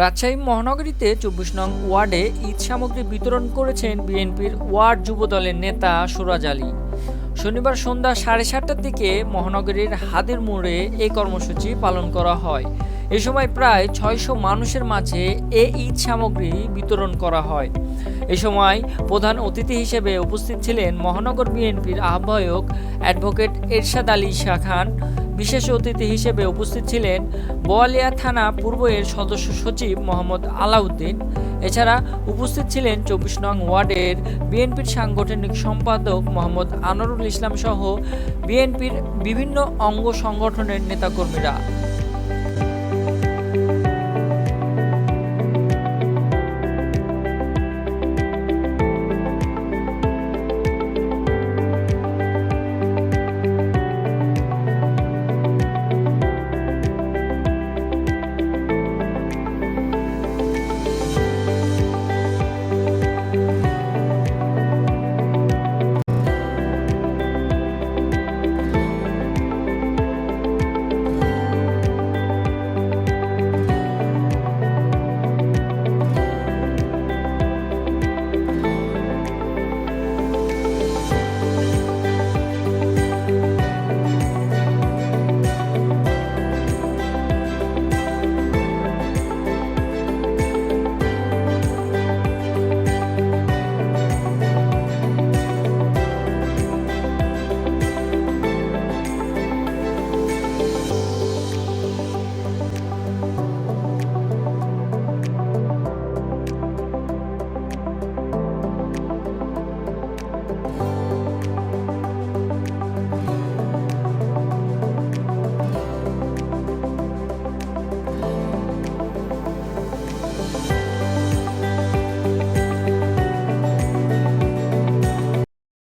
রাজশাহী মহানগরীতে চব্বিশ নং ওয়ার্ডে ঈদ সামগ্রী বিতরণ করেছেন বিএনপির ওয়ার্ড যুবদলের নেতা সুরাজ আলী। শনিবার সন্ধ্যা সাড়ে সাতটার দিকে মহানগরীর হাদের মোড়ে এই কর্মসূচি পালন করা হয়। এ সময় প্রায় ছয়শো মানুষের মাঝে এ ঈদ সামগ্রী বিতরণ করা হয়। এ সময় প্রধান অতিথি হিসেবে উপস্থিত ছিলেন মহানগর বিএনপির আহ্বায়ক অ্যাডভোকেট এরশাদ আলী শাহ খান বিশেষ অতিথি হিসেবে উপস্থিত ছিলেন বোয়ালিয়া থানা পূর্ব এর সদস্য সচিব মোহাম্মদ আলাউদ্দিন। এছাড়া উপস্থিত ছিলেন চব্বিশ নং ওয়ার্ডের বিএনপির সাংগঠনিক সম্পাদক মোহাম্মদ আনোয়ারুল ইসলাম সহ বিএনপির বিভিন্ন অঙ্গ সংগঠনের নেতাকর্মীরা।